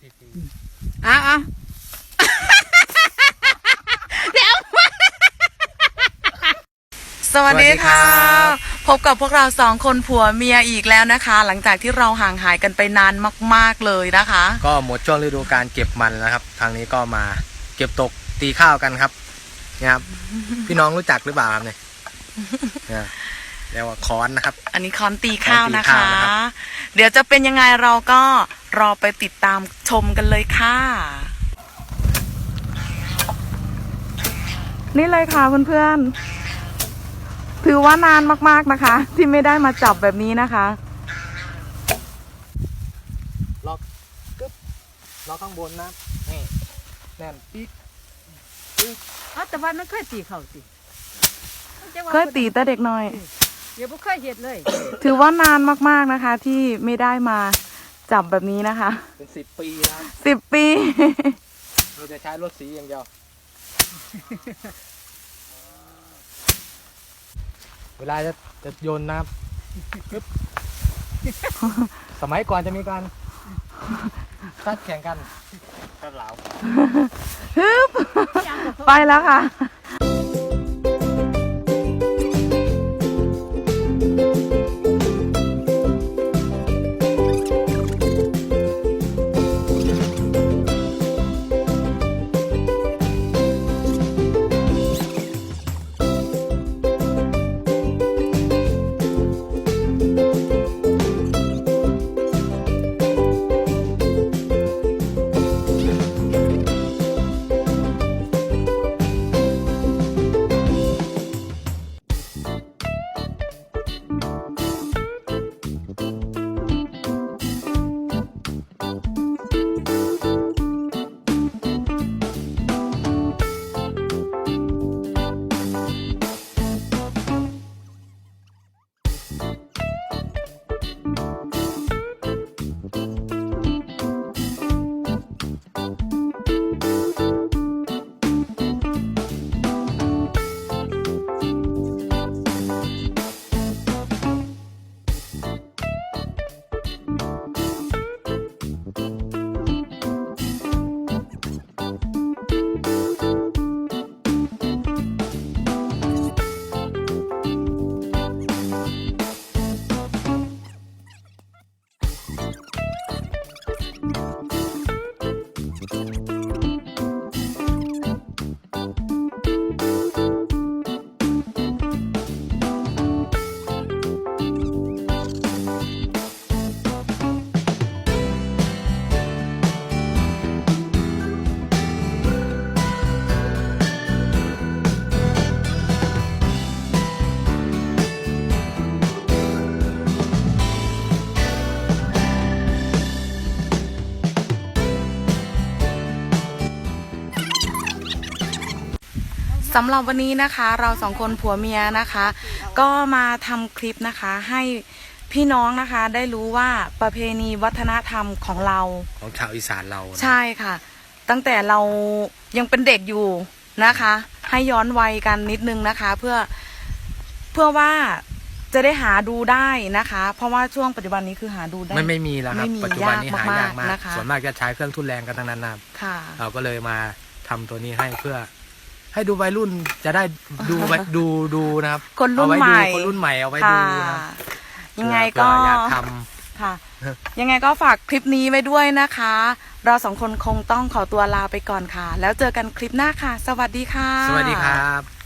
สี่ปีอ้าวอ้าวเดี๋ยวสวัสดีค่ะ พบกับพวกเราสองคนผัวเมียอีกแล้วนะคะ หลังจากที่เราห่างหายกันไปนานมาก ๆเลยนะคะ ก็หมดช่วงฤดูการเก็บมันแล้วครับ ทางนี้ก็มาเก็บตกตีข้าวกันครับเนี่ยครับ พี่น้องรู้จักหรือเปล่าครับเนี่ยเนี่ยเรียกว่าค้อนนะครับ อันนี้คอนตีข้าวนะคอนตีคะ ข้าวนะครับ เดี๋ยวจะเป็นยังไงเราก็ รอไปติดตามชมกันเลยค่ะ นี่เลยค่ะเพื่อนๆ ถือว่านานมากๆนะคะ ที่ไม่ได้มาจับแบบนี้นะคะล็อกกึ๊บล็อกข้างบนนะนี่แน่นปิ๊กเอาแต่ว่ามันเคยตีเขาสิเคยตีแต่เด็กน้อย เดี๋ยวบ่เคยเห็ดเลย ถือว่านานมากๆนะคะ ที่ไม่ได้มา จับแบบนี้นะคะเป็นสิบปีนะครับสิบปี เราจะใช้รถสีอย่างเดียว เวลาจะจะโยนน้ำกึ๊บสมัยก่อนจะมีการซัดแข่งกันซัดเหลา ฮึบไปแล้วค่ะ สำหรับวันนี้นะคะ เราสองคนผัวเมียนะคะ ก็มาทำคลิปนะคะให้พี่น้องนะคะได้รู้ว่าประเพณีวัฒนธรรมของเรา ของชาวอีสานเรานะใช่ค่ะ ตั้งแต่เรายังเป็นเด็กอยู่นะคะ ให้ย้อนวัยกันนิดนึงนะคะ เพื่อเพื่อว่าจะได้หาดูได้นะคะ เพราะว่าช่วงปัจจุบันนี้คือหาดูได้ไม่ไม่มีแล้วครับ ไม่มีปัจจุบันนี้หายากมากยากมากๆนะคะส่วนมากจะใช้เครื่องทุนแรงกันทั้งนั้นนะครับค่ะ เราก็เลยมาทำตัวนี้ให้เพื่อ ให้ดูวัยรุ่นจะได้ดูไว้ดูดูนะครับคนรุ่นเอาไว้ใหดูม่ คนรุ่นใหม่เอาไว้ดูค่ะ นะยังไงเผื่ก็ออยากทค่ะ ยังไงก็ฝากคลิปนี้ไว้ด้วยนะคะ เราสองคนคงต้องขอตัวลาไปก่อนค่ะ แล้วเจอกันคลิปหน้าค่ะ สวัสดีค่ะำสวัสดีครับ